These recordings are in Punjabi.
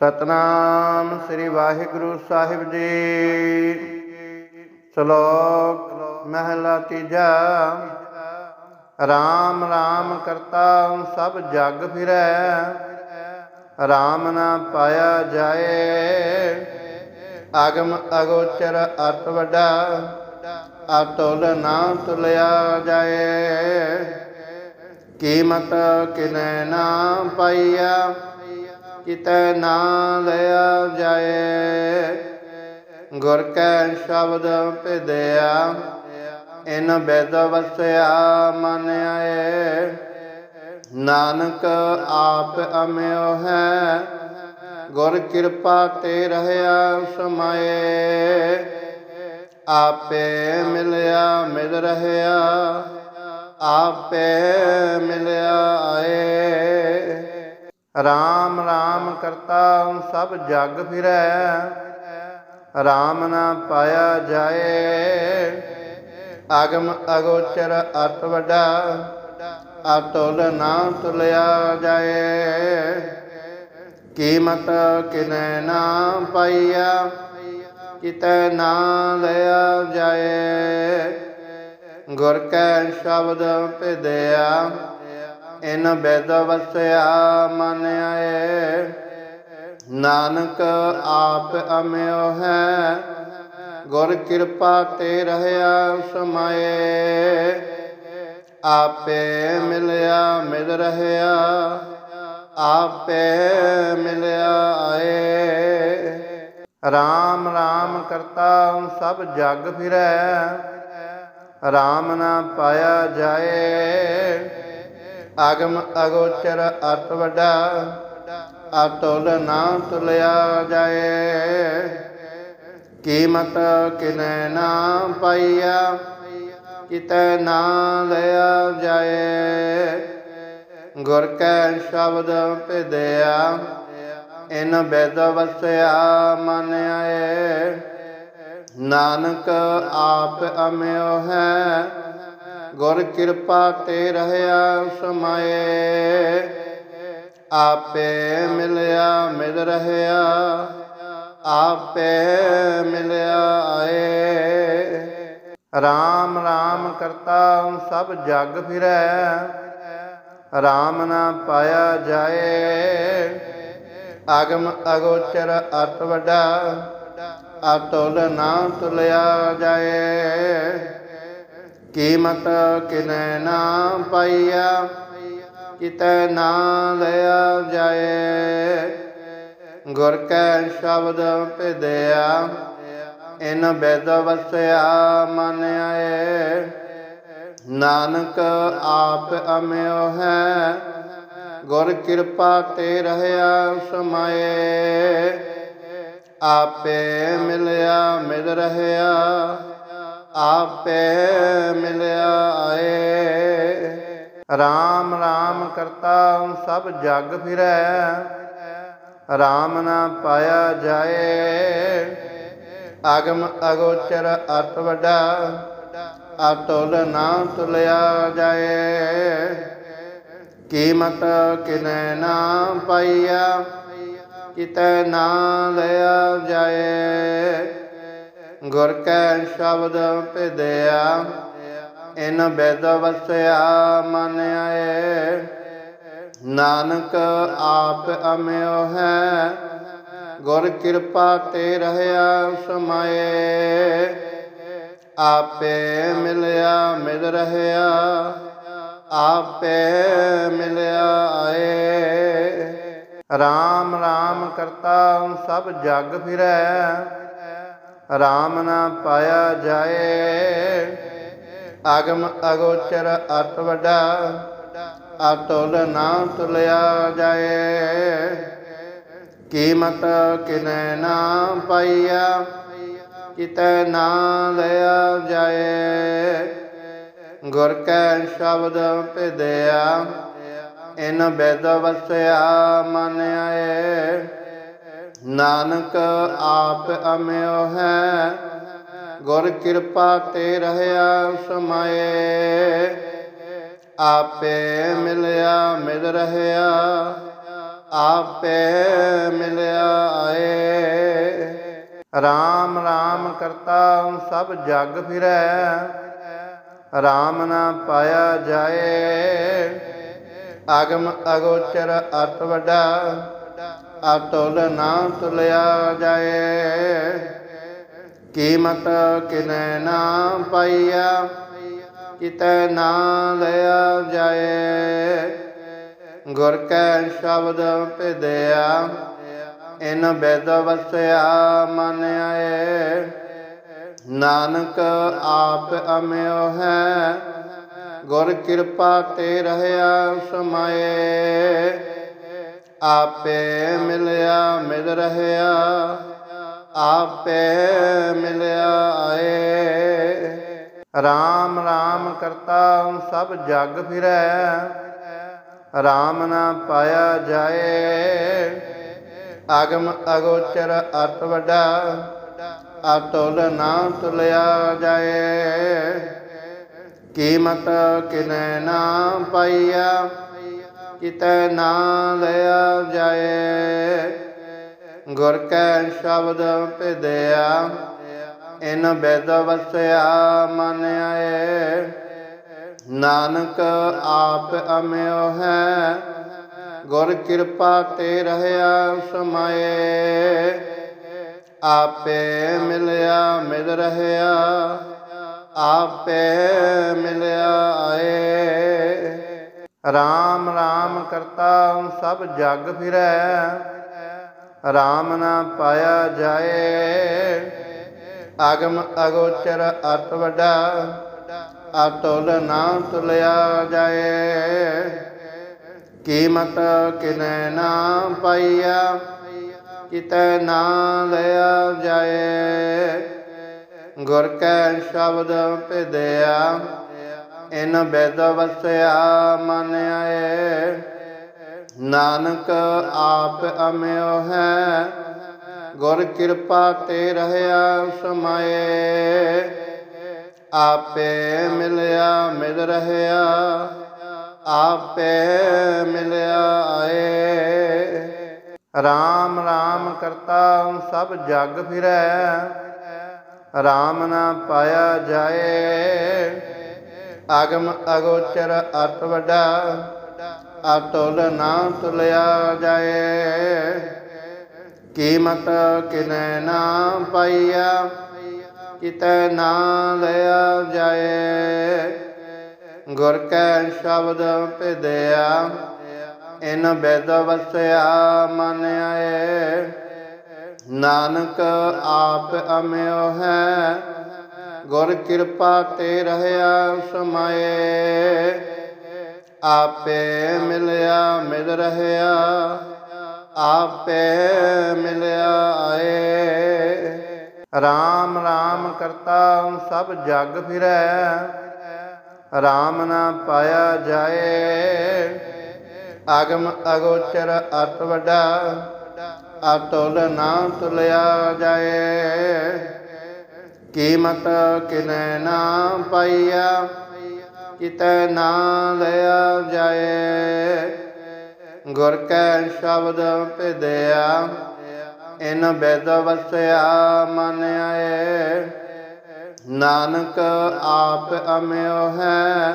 ਸਤਨਾਮ ਸ੍ਰੀ ਵਾਹਿਗੁਰੂ ਸਾਹਿਬ ਜੀ। ਸ਼ਲੋਕ ਮਹਿਲਾ ਤੀਜਾ। RAM RAM ਕਰਤਾ ਸਭ ਜਗ ਫਿਰੈ। RAM ਨਾ ਪਾਇਆ ਜਾਏ। ਅਗਮ ਅਗੋਚਰ ਅਤ ਵੱਡਾ। ਅਤੁਲ ਨਾ ਤੁਲਿਆ ਜਾਏ। ਕੀਮਤ ਕਿਨੈ ਨਾ ਪਾਈਆ। ਕਿਤੈ ਨਾ ਲਿਆ ਜਾਏ। ਗੁਰ ਕੈ ਸ਼ਬਦ ਭਿਦਿਆ, ਇਨ ਬੇਦ ਵਸਿਆ ਮਨ ਆਏ। ਨਾਨਕ ਆਪ ਅਮਿਓ ਹੈ, ਗੁਰ ਕਿਰਪਾ ਤੇ ਰਹਿਆ ਸਮਾਏ। ਆਪੇ ਮਿਲਿਆ ਮਿਲ ਰਹਿਆ, ਆਪੇ ਮਿਲਿਆ ਆਏ। RAM RAM ਕਰਤਾ ਸਭ ਜਗ ਫਿਰੈ। RAM ਨਾ ਪਾਇਆ ਜਾਏ। ਅਗਮ ਅਗੋਚਰ ਅਰਥ ਵੱਡਾ, ਅਤੁਲ ਨਾ ਤੁਲਿਆ ਜਾਏ। ਕੀਮਤ ਕਿਨੈ ਨਾ ਪਾਈਆ, ਕਿਤੈ ਨਾ ਲਿਆ ਜਾਏ। ਗੁਰ ਕੈ ਸ਼ਬਦ ਭਿਦਿਆ ਇਨ ਬੇਦ ਵਸਿਆ ਮਨ ਆਏ। ਨਾਨਕ ਆਪ ਅਮਿਓ ਹੈ, ਗੁਰ ਕਿਰਪਾ ਤੇ ਰਹਿਆ ਸਮਾਏ। ਆਪੇ ਮਿਲਿਆ ਮਿਲ ਰਹਿਆ ਆਪੇ ਮਿਲਿਆ ਆਏ। RAM RAM ਕਰਤਾ ਸਭ ਜਗ ਫਿਰੈ RAM ਨਾ ਪਾਇਆ ਜਾਏ। ਅਗਮ ਅਗੋਚਰ ਅਤ ਵੱਡਾ, ਅਤੁਲ ਨਾ ਤੁਲਿਆ ਜਾਏ। ਕੀਮਤ ਕਿਨੈ ਨਾ ਪਾਈਆ, ਕਿਤੈ ਨਾ ਲਿਆ ਜਾਏ। ਗੁਰ ਕੈ ਸ਼ਬਦ ਭਿਦਿਆ, ਇਨ ਬੇਦ ਵਸਿਆ ਮਨ ਆਏ। ਨਾਨਕ ਆਪ ਅਮਿਓ ਹੈ ਗੁਰ ਕਿਰਪਾ ਤੇ ਰਹਿਆ ਸਮਾਏ। ਆਪੇ ਮਿਲਿਆ ਮਿਲ ਰਹਿਆ, ਆਪੇ ਮਿਲਿਆ ਆਏ। RAM RAM ਕਰਤਾ ਸਭ ਜਗ ਫਿਰੈ RAM ਨਾ ਪਾਇਆ ਜਾਏ। ਅਗਮ ਅਗੋਚਰ ਅਰਥ ਵੱਡਾ, ਅਤੁਲ ਨਾ ਤੁਲਿਆ ਜਾਏ। ਕੀਮਤ ਕਿਨੈ ਨਾ ਪਾਈਆ? ਕਿਤੈ ਨਾ ਲਿਆ ਜਾਏ? ਗੁਰ ਕੈ ਸ਼ਬਦ ਭਿਦਿਆ, ਇਨ ਬੇਦ ਵਸਿਆ ਮਨ ਆਏ। ਨਾਨਕ ਆਪ ਅਮਿਓ ਹੈ, ਗੁਰ ਕਿਰਪਾ ਤੇ ਰਹਿਆ ਸਮਾਏ। ਆਪੇ ਮਿਲਿਆ ਮਿਲ ਰਹਿਆ, ਆਪੇ RAM RAM ਕਰਤਾ ਸਭ ਜਗ ਫਿਰੈ। RAM ਨਾ ਪਾਇਆ ਜਾਏ। ਅਗਮ ਅਗੋਚਰ ਅਰਥ ਵੱਡਾ ਅਤੁਲ ਨਾ ਤੁਲਿਆ ਜਾਏ। ਕੀਮਤ ਕਿਨੈ ਨਾ ਪਾਈਆ, ਕਿਤੈ ਨਾ ਲਿਆ ਜਾਏ। ਗੁਰ ਕੈ ਸ਼ਬਦ ਭਿਦਿਆ ਇਨ ਬੇਦ ਵਸਿਆ ਮਨ ਆਏ। ਨਾਨਕ ਆਪ ਅਮਿਓ ਹੈ। ਗੁਰ ਕਿਰਪਾ ਤੇ ਰਹਿਆ ਸਮਾਏ। ਆਪੇ ਮਿਲਿਆ ਮਿਲ ਰਹਿਆ। ਆਪੇ ਮਿਲਿਆ ਆਏ। RAM RAM ਕਰਤਾ ਸਭ ਜਗ ਫਿਰੈ। RAM ਨਾ ਪਾਇਆ ਜਾਏ। ਅਗਮ ਅਗੋਚਰ ਅਤ ਵੱਡਾ, ਅਤੁਲ ਨਾ ਤੁਲਿਆ ਜਾਏ। ਕੀਮਤ ਕਿਨੈ ਨਾ ਪਾਈਆ, ਕਿਤੈ ਨਾ ਲਿਆ ਜਾਏ। ਗੁਰ ਕੈ ਸ਼ਬਦ ਭਿਦਿਆ, ਇਨ ਬੇਦ ਵਸਿਆ ਮਨ ਆਏ। ਨਾਨਕ ਆਪ ਅਮਿਓ ਹੈ ਗੁਰ ਕਿਰਪਾ ਤੇ ਰਹਿਆ ਸਮਾਏ। ਆਪੇ ਮਿਲਿਆ ਮਿਲ ਰਹਿਆ, ਆਪੇ ਮਿਲਿਆ ਆਏ। RAM RAM ਕਰਤਾ ਸਭ ਜਗ ਫਿਰੈ RAM ਨਾ ਪਾਇਆ ਜਾਏ। ਅਗਮ ਅਗੋਚਰ ਅਤ ਵੱਡਾ, ਅਤੁਲ ਨਾ ਤੁਲਿਆ ਜਾਏ। ਕੀਮਤ ਕਿਨੈ ਨਾ ਪਾਈਆ? ਕਿਤੈ ਨਾ ਲਿਆ ਜਾਏ? ਗੁਰ ਕੈ ਸ਼ਬਦ ਭਿਦਿਆ, ਇਨ ਬੇਦ ਵਸਿਆ ਮਨ ਆਏ। ਨਾਨਕ ਆਪ ਅਮਿਓ ਹੈ, ਗੁਰ ਕਿਰਪਾ ਤੇ ਰਹਿਆ ਸਮਾਏ। ਆਪੇ ਮਿਲਿਆ ਮਿਲ ਰਹਿਆ ਆਪੇ ਮਿਲਿਆ ਆਏ। RAM RAM ਕਰਤਾ ਸਭ ਜਗ ਫਿਰੈ। RAM ਨਾ ਪਾਇਆ ਜਾਏ। ਅਗਮ ਅਗੋਚਰ ਅਤ ਵੱਡਾ। ਅਤੁਲ ਨਾ ਤੁਲਿਆ ਜਾਏ। ਕੀਮਤ ਕਿਨੈ ਨਾ ਪਾਈਆ। ਕਿਤੇ ਨਾ ਲਿਆ ਜਾਏ। ਗੁਰ ਕੈ ਸ਼ਬਦ ਭਿਦਿਆ, ਇਨ ਬੇਦ ਵਸਿਆ ਮਨ ਆਏ। ਨਾਨਕ ਆਪ ਅਮਿਓ ਹੈ, ਗੁਰ ਕਿਰਪਾ ਤੇ ਰਹਿਆ ਸਮਾਏ। ਆਪੇ ਮਿਲਿਆ ਮਿਲ ਰਹਿਆ, ਆਪੇ ਮਿਲਿਆ ਆਏ। RAM RAM ਕਰਤਾ ਸਭ ਜਗ ਫਿਰੈ RAM ਨਾ ਪਾਇਆ ਜਾਏ। ਅਗਮ ਅਗੋਚਰ ਅਤ ਵੱਡਾ, ਅਤੁਲ ਨਾ ਤੁਲਿਆ ਜਾਏ। ਕੀਮਤ ਕਿਨੈ ਨਾ ਪਾਈਆ, ਕਿਤੈ ਨਾ ਲਿਆ ਜਾਏ। ਗੁਰ ਕੈ ਸ਼ਬਦ ਭਿਦਿਆ, ਇਨ ਬੇਦ ਵਸਿਆ ਮਨ ਆਏ। ਨਾਨਕ ਆਪ ਅਮਿਓ ਹੈ, ਗੁਰ ਕਿਰਪਾ ਤੇ ਰਹਿਆ ਸਮਾਏ। ਆਪੇ ਮਿਲਿਆ ਮਿਲ ਰਹਿਆ, ਆਪੇ ਮਿਲਿਆ ਆਏ। RAM RAM ਕਰਤਾ ਸਭ ਜਗ ਫਿਰੈ RAM ਨਾ ਪਾਇਆ ਜਾਏ। ਅਗਮ ਅਗੋਚਰ ਅਤ ਵੱਡਾ ਅਤੁਲ ਨਾ ਤੁਲਿਆ ਜਾਏ। ਕੀਮਤ ਕਿਨੈ ਨਾ ਪਾਈਆ, ਕਿਤੈ ਨਾ ਲਿਆ ਜਾਏ। ਗੁਰ ਕੈ ਸ਼ਬਦ ਭਿਦਿਆ, ਇਨ ਬੇਦ ਵਸਿਆ ਮਨ ਆਏ। ਨਾਨਕ ਆਪ ਅਮਿਓ ਹੈ, ਗੁਰ ਕਿਰਪਾ ਤੇ ਰਹਿਆ ਸਮਾਏ। ਆਪੇ ਮਿਲਿਆ, ਮਿਲ ਰਹਿਆ। ਆਪੇ ਮਿਲਿਆ ਆਏ। RAM RAM ਕਰਤਾ ਸਭ ਜਗ ਫਿਰੈ। RAM ਨਾ ਪਾਇਆ ਜਾਏ। ਅਗਮ ਅਗੋਚਰ ਅਤ ਵੱਡਾ। ਅਤੁਲ ਨਾ ਤੁਲਿਆ ਜਾਏ। ਕੀਮਤ ਕਿਨੈ ਨਾ ਪਾਈਆ। ਕਿਤੈ ਨਾ ਲਿਆ ਜਾਏ। ਗੁਰ ਕੈ ਸ਼ਬਦ ਭਿਦਿਆ, ਇਨ ਬੇਦ ਵਸਿਆ ਮਨ ਆਏ। ਨਾਨਕ ਆਪ ਅਮਿਓ ਹੈ,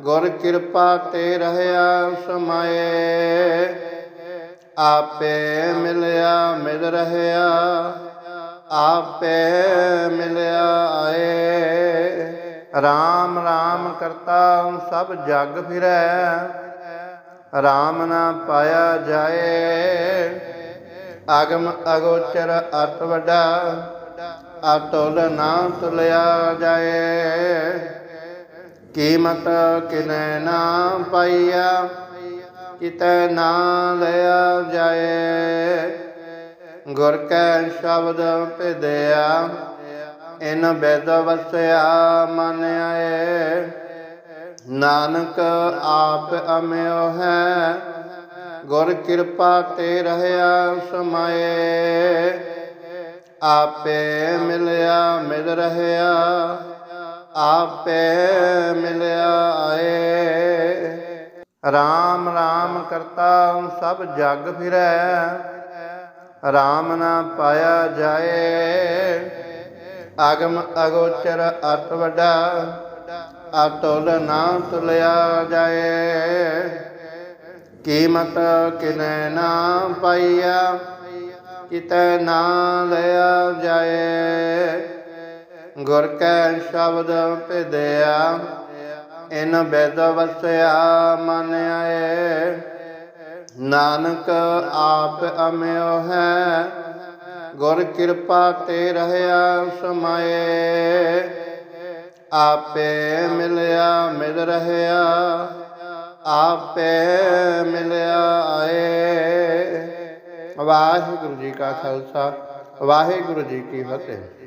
ਗੁਰ ਕਿਰਪਾ ਤੇ ਰਹਿਆ ਸਮਾਏ। ਆਪੇ ਮਿਲਿਆ ਮਿਲ ਰਹਿਆ, ਆਪੇ ਮਿਲਿਆ ਆਏ। RAM RAM ਕਰਤਾ ਸਭ ਜਗ ਫਿਰੈ। RAM ਨਾ ਪਾਇਆ ਜਾਏ। ਅਗਮ ਅਗੋਚਰ ਅਤ ਵੱਡਾ ਅਤੁਲ ਨਾ ਤੁਲਿਆ ਜਾਏ। ਕੀਮਤ ਕਿਨੈ ਨਾ ਪਾਈਆ, ਕਿਤੈ ਨਾ ਲਿਆ ਜਾਏ। ਗੁਰ ਕੈ ਸ਼ਬਦ ਭਿਦਿਆ ਇਨ ਬੈਦ ਵਸਿਆ ਮਨ ਆਏ। ਨਾਨਕ ਆਪ ਅਮਿਓ ਹੈ। ਗੁਰ ਕਿਰਪਾ ਤੇ ਰਹਿਆ ਸਮਾਏ। ਆਪੇ ਮਿਲਿਆ ਮਿਲ ਰਹਿਆ ਆਪੇ ਮਿਲਿਆ ਆਏ। ਰਾਮ ਰਾਮ ਕਰਤਾ ਸਭ ਜਗ ਫਿਰੈ। ਰਾਮ ਨਾ ਪਾਇਆ ਜਾਏ। ਆਗਮ ਅਗੋਚਰ ਅਤ ਵਡਾ, ਅਤੁਲ ਨਾ ਤੁਲਿਆ ਜਾਏ। ਕੀਮਤ ਕਿਨੈ ਨਾ ਪਾਈਆ, ਕਿਤੈ ਨਾ ਲਿਆ ਜਾਏ। ਗੁਰ ਕੈ ਸ਼ਬਦ ਭਿਦਿਆ, ਇਨ ਬੇਦ ਵਸਿਆ ਮਨ ਆਏ। ਨਾਨਕ ਆਪ ਅਮਿਓ ਹੈ ਗੁਰ ਕਿਰਪਾ ਤੇ ਰਹਿਆ ਸਮਾਏ। ਆਪੇ ਮਿਲਿਆ, ਮਿਲ ਰਹਿਆ। ਆਪੇ ਮਿਲਿਆ ਆਏ। ਵਾਹਿਗੁਰੂ ਜੀ ਕਾ ਖਾਲਸਾ, ਵਾਹਿਗੁਰੂ ਜੀ ਕੀ ਫਤਿਹ।